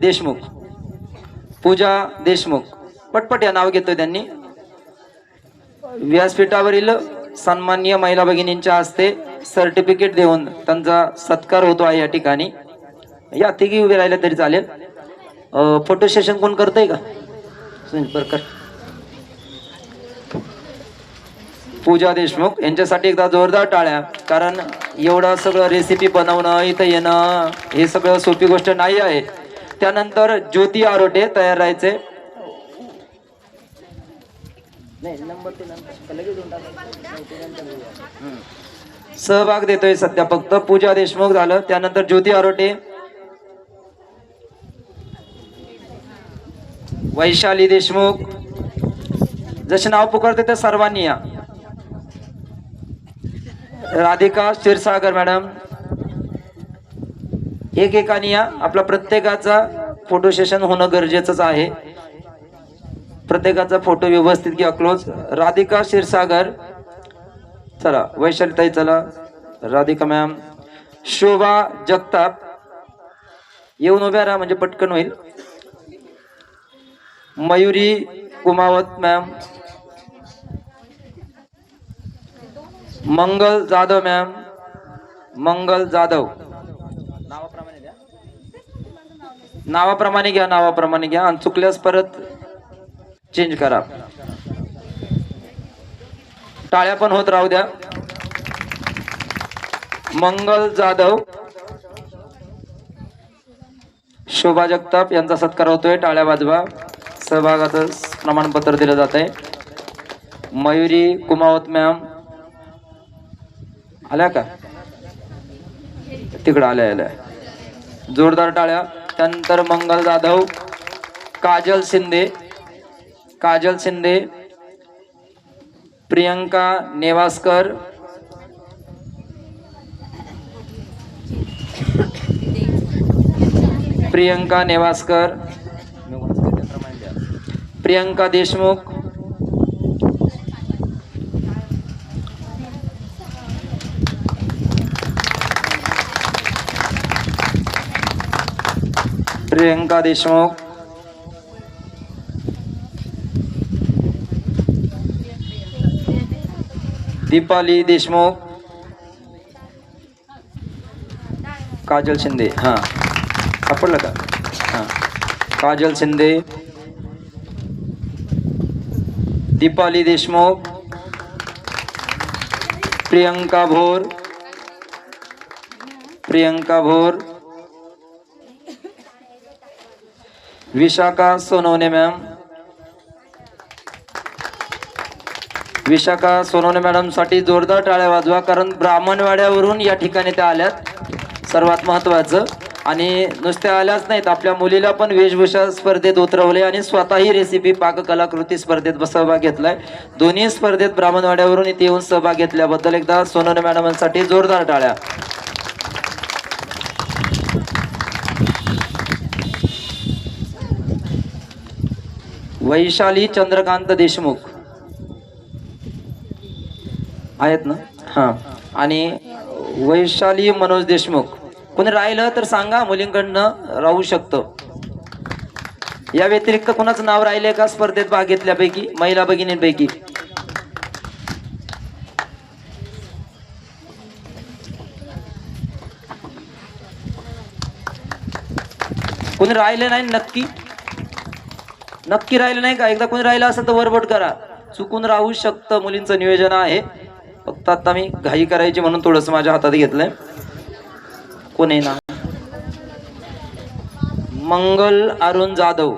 देशमुख. पूजा देशमुख. पटपट या नाव घेतोय त्यांनी. व्यासपीठावरील सन्मान्य महिला भगिनींच्या हस्ते सर्टिफिकेट देऊन त्यांचा सत्कार होतो आहे या ठिकाणी. या तिघी उभे राहिले तरी चालेल. फोटो सेशन कोण करतंय का? बरकर पूजा देशमुख यांच्यासाठी एकदा जोरदार टाळ्या कारण एवढं सगळं रेसिपी बनवणं इथं येणं हे सगळं सोपी गोष्ट नाही आहे. त्यानंतर ज्योती आरोटे तयार राहायचे. सहभाग देतोय सध्या फक्त. पूजा देशमुख झालं. त्यानंतर ज्योती आरोटे. वैशाली देशमुख. जसे नाव पुकारते त्या सर्वांनी या. राधिका क्षीरसागर मॅडम. एकेकाने या आपला प्रत्येकाचा फोटो सेशन होणं गरजेचंच आहे. प्रत्येकाचा फोटो व्यवस्थित घ्या क्लोज. राधिका क्षीरसागर. चला वैशालीताई चला. राधिका मॅम. शोभा जगताप. येऊन उभ्या राहा म्हणजे पटकन होईल. मयुरी कुमावत मॅम. मंगल जाधव मॅम. मंगल जाधव नावाप्रमाणे द्या नावाप्रमाणे घ्या नावाप्रमाणे घ्या. आणि चुकल्यास परत चेंज करा. टाळ्या पण होत राहू द्या. मंगल जाधव शोभा जगताप यांचा सत्कार होतोय. टाळ्या वाजवा. सहभागाचं प्रमाणपत्र दिलं जात आहे मयुरी कुमावत मॅम आल्या का? तिकडं आल्या आल्या. जोरदार टाळ्या. त्यानंतर मंगल जाधव काजल शिंदे काजल शिंदे प्रियंका नेवासकर प्रियंका नेवासकर प्रियंका देशमुख प्रियंका देशमुख. दीपाली देशमुख. काजल शिंदे हां. सापडलं का? हां. काजल शिंदे. दीपाली देशमुख. प्रियंका भोर. प्रियंका भोर. विशाखा सोनवणे मॅम. विशाखा सोनवणे मॅडमसाठी जोरदार टाळ्या वाजवा कारण ब्राह्मणवाड्यावरून या ठिकाणी त्या आल्यात. सर्वात महत्वाचं आणि नुसत्या आल्याच नाहीत आपल्या मुलीला पण वेशभूषा स्पर्धेत उतरवले आणि स्वतःही रेसिपी पाककलाकृती स्पर्धेत सहभाग घेतलाय. दोन्ही स्पर्धेत ब्राह्मणवाड्यावरून इथे येऊन सहभाग घेतल्याबद्दल एकदा सोनवणे मॅडमांसाठी जोरदार टाळ्या. वैशाली चंद्रकांत देशमुख. आहेत ना? हां. आणि वैशाली मनोज देशमुख. कोणी राहिलं तर सांगा मुलींकडनं राहू शकतं. या व्यतिरिक्त कोणाचं नाव राहिले का स्पर्धेत भाग घेतल्यापैकी महिला भगिनींपैकी? कोणी राहिले नाही नक्की? नक्की राहिलं नाही का? एकदा कोणी राहिलं असेल तर वरबट करा. चुकून राहू शकतं मुलींचं नियोजन आहे. फक्त आता मी घाई करायची म्हणून थोडस माझ्या हातात घेतलंय. कोणी ना? मंगल अरुण जाधव.